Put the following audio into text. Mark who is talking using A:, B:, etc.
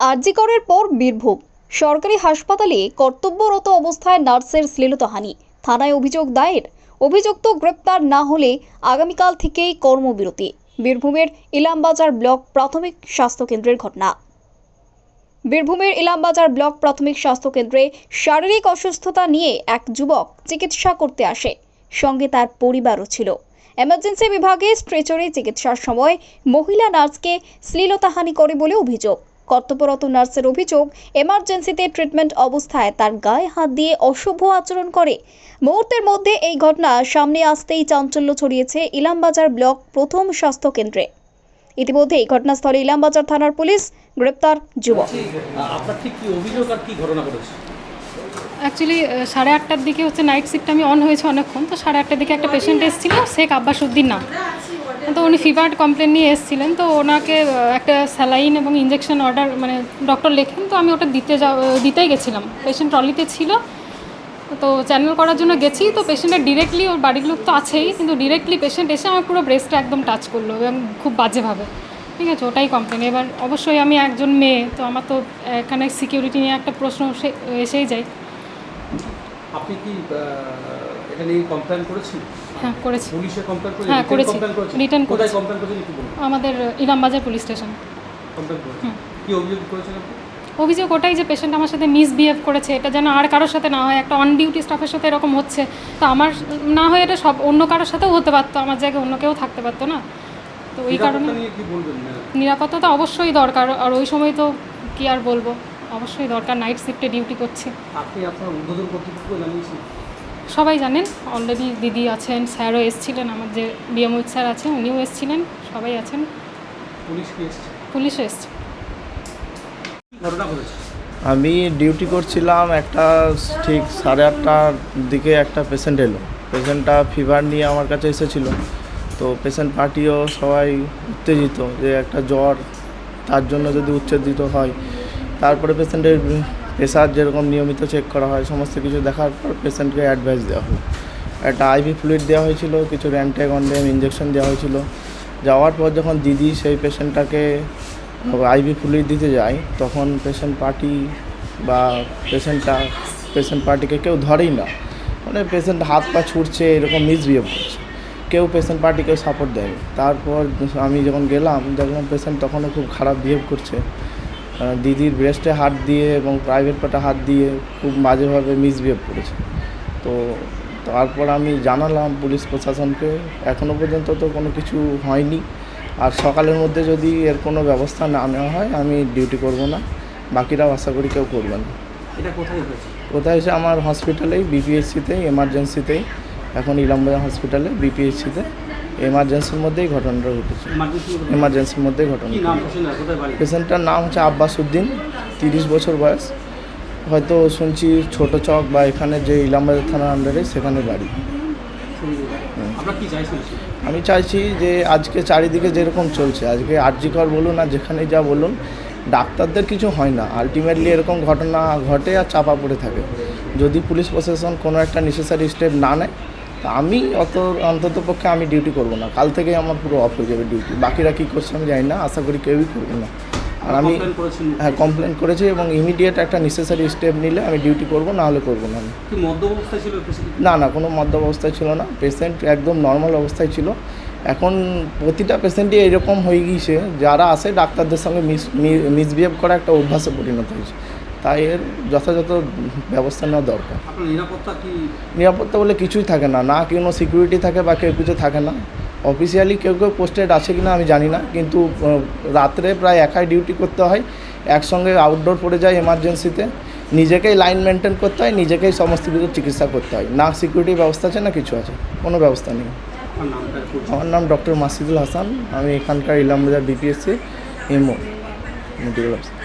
A: আরজিকরের পর বীরভূম। সরকারি হাসপাতালে কর্তব্যরত অবস্থায় নার্সের শ্লীলতাহানি। থানায় অভিযোগ দায়ের। অভিযুক্ত গ্রেপ্তার না হলে আগামীকাল থেকেই কর্মবিরতি। বীরভূমের ইলামবাজার ব্লক প্রাথমিক স্বাস্থ্যকেন্দ্রের ঘটনা। বীরভূমের ইলামবাজার ব্লক প্রাথমিক স্বাস্থ্যকেন্দ্রে শারীরিক অসুস্থতা নিয়ে এক যুবক চিকিৎসা করতে আসে। সঙ্গে তার পরিবারও ছিল। এমার্জেন্সি বিভাগে স্ট্রেচরে চিকিৎসার সময় মহিলা নার্সকে শ্লীলতাহানি করে বলে অভিযোগ। কর্তব্যরত নার্সের অভিযোগ এমার্জেন্সিতে ট্রিটমেন্ট অবস্থায় তার গায়ে হাত দিয়ে অশুভ আচরণ করে। মুহূর্তের মধ্যে এই ঘটনা সামনে আসতেই চাঞ্চল্য ছড়িয়েছে ইলামবাজার ব্লক প্রথম স্বাস্থ্য কেন্দ্রে ইতিমধ্যেই ঘটনাস্থলে ইলামবাজার থানার পুলিশ গ্রেপ্তার যুবক।
B: আপনার ঠিক কি অভিযোগ আর কি ঘটনা ঘটেছে?
C: অ্যাকচুয়ালি সাড়ে আটটার দিকে হচ্ছে নাইট শিফট আমি অন হয়েছে অনেকক্ষণ তো সাড়ে আটটার দিকে একটা পেশেন্ট এসেছিল শেখ আব্বাস উদ্দিন নাম। তো উনি ফিভার কমপ্লেন নিয়ে এসেছিলেন, তো ওনাকে একটা স্যালাইন এবং ইঞ্জেকশন অর্ডার মানে ডক্টর লেখেন, তো আমি ওটা দিতে যা দিতেই গেছিলাম। পেশেন্ট ট্রলিতে ছিল, তো চ্যানেল করার জন্য গেছি, তো পেশেন্টের ডিরেক্টলি ওর বাড়ির লোক তো আছেই, কিন্তু ডিরেক্টলি পেশেন্ট এসে আমার পুরো ব্রেস্টটা একদম টাচ করল এবং খুব বাজেভাবে। ঠিক আছে, ওটাই কমপ্লেন এবার অবশ্যই আমি একজন মেয়ে, তো আমার তো এখানে সিকিউরিটি নিয়ে একটা প্রশ্ন এসে- এসেই যায়।
B: আপনি কি এটা নিয়ে কমপ্লেন করেছেন?
C: হ্যাঁ করেছি।
B: পুলিশে কমপ্লেন করেছেন?
C: হ্যাঁ, করেছি। Written
B: কোথায়। কমপ্লেন করেছেন একটু বলুন।
C: আমাদের ইলামবাজার পুলিশ স্টেশন।
B: কমপ্লেন করেছেন। কি অভিযোগ করেছেন আপনি?
C: অভিযোগ ওটাই যে পেশেন্ট আমার সাথে মিসবিহেভ করেছে এটা যেন আর কারোর সাথে না হয়। একটা অন ডিউটি স্টাফের সাথে এরকম হচ্ছে। তো আমার না হয় এটা সব অন্য কারোর সাথেও হতে পারতো আমার জায়গায় অন্য কেউ থাকতে পারতো না। তো ওই কারণে
B: নিরাপত্তা
C: নিরাপত্তা অবশ্যই দরকার আর ওই সময় তো কি আর বলব? অবশ্যই দরকার নাইট শিফটে ডিউটি করছি।
B: আপনি আপনার উদ্বোধন কর্তৃপক্ষ জানিয়েছেন?
C: সবাই জানেন অলরেডি দিদি আছেন স্যারও এসছিলেন আমার যে বিএমউইট স্যার আছেন উনিও এসছিলেন সবাই আছেন।
B: পুলিশ কি
C: পুলিশও এসছে।
D: আমি ডিউটি করছিলাম একটা ঠিক সাড়ে আটটার দিকে একটা পেশেন্ট এলো। পেশেন্টটা ফিভার নিয়ে আমার কাছে এসেছিল। তো পেশেন্ট পার্টিও সবাই উত্তেজিত যে একটা জ্বর তার জন্য যদি উত্তেজিত হয়। তারপরে পেশেন্টের প্রেশার যেরকম নিয়মিত চেক করা হয়, সমস্ত কিছু দেখার পর পেশেন্টকে অ্যাডভাইস দেওয়া হলো একটা আইভি ফ্লুইড দেওয়া হয়েছিল, কিছু র্যান্ট্যাগন্ডেম ইঞ্জেকশন দেওয়া হয়েছিল। যাওয়ার পর যখন দিদি সেই পেশেন্টটাকে আইভি ফ্লুইড দিতে যায়, তখন পেশেন্ট পার্টি বা পেশেন্টটা পেশেন্ট পার্টিকে কেউ ধরেই না। মানে পেশেন্ট হাত পা ছুটছে এরকম মিসবিহেভ করছে। কেউ পেশেন্ট পার্টিকে সাপোর্ট দেয় তারপর আমি যখন গেলাম, দেখলাম পেশেন্ট তখনও খুব খারাপ বিহেভ করছে। দিদির ব্রেস্টে হাত দিয়ে এবং প্রাইভেট পার্টে হাত দিয়ে খুব বাজেভাবে মিসবিহেভ করেছে। তো তারপর আমি জানালাম পুলিশ প্রশাসনকে এখনও পর্যন্ত তো কোনো কিছু হয়নি। আর সকালের মধ্যে যদি এর কোনো ব্যবস্থা না নেওয়া হয় আমি ডিউটি করব না। বাকিরাও আশা করি কেউ করবে না।
B: এটা কোথায় হয়েছে?
D: কোথায় এসে আমার হসপিটালেই বিপিএসসিতেই এমার্জেন্সিতেই এখন ইলামবাজার হসপিটালে বিপিএসসিতে এমার্জেন্সির মধ্যেই ঘটনাটা ঘটেছে। এমার্জেন্সির মধ্যেই ঘটনা পেশেন্টটার নাম হচ্ছে আব্বাস উদ্দিন তিরিশ বছর বয়স। হয়তো শুনছি ছোট চক বা এখানে যে ইলামবাজার থানার আন্ডারে সেখানে বাড়ি। আমি চাইছি যে আজকে চারিদিকে যেরকম চলছে আজকে আরজিকর বলুন আর যেখানে যা বলুন ডাক্তারদের কিছু হয় না। আলটিমেটলি এরকম ঘটনা ঘটে আর চাপা পড়ে থাকে। যদি পুলিশ প্রশাসন কোনো একটা নেসেসারি স্টেপ না নেয় তা আমি অত অন্তত পক্ষে আমি ডিউটি করব না। কাল থেকেই আমার পুরো অফ হয়ে যাবে ডিউটি বাকিরা কী করছে আমি জানি না আশা করি কেউই করবে না। আর আমি হ্যাঁ কমপ্লেন করেছি এবং ইমিডিয়েট একটা নেসেসারি স্টেপ নিলে আমি ডিউটি করব না হলে করব না না না কোনো মদ্য অবস্থায় ছিল না। পেশেন্ট একদম নর্মাল অবস্থায় ছিল। এখন প্রতিটা পেশেন্টই এরকম হয়ে গিয়েছে যারা আসে ডাক্তারদের সঙ্গে মিস মিসবিহেভ করা একটা অভ্যাসে পরিণত হয়েছে। তাই এর যথাযথ ব্যবস্থা নেওয়া দরকার।
B: নিরাপত্তা কি?
D: নিরাপত্তা বলে কিছুই থাকে না। না কোনো সিকিউরিটি থাকে বা কেউ কিছু থাকে না। অফিসিয়ালি কেউ কেউ পোস্টেড আছে কি না আমি জানি না। কিন্তু রাত্রে প্রায় একাই ডিউটি করতে হয়। একসঙ্গে আউটডোর পড়ে যায় এমার্জেন্সিতে নিজেকেই লাইন মেনটেন করতে হয় নিজেকেই সমস্ত কিছু চিকিৎসা করতে হয়। না সিকিউরিটি ব্যবস্থা আছে না কিছু আছে। কোনো ব্যবস্থা নেই। আমার নাম ডক্টর মাসিদুল হাসান। আমি এখানকার Ilambazar BPSC MO medical officer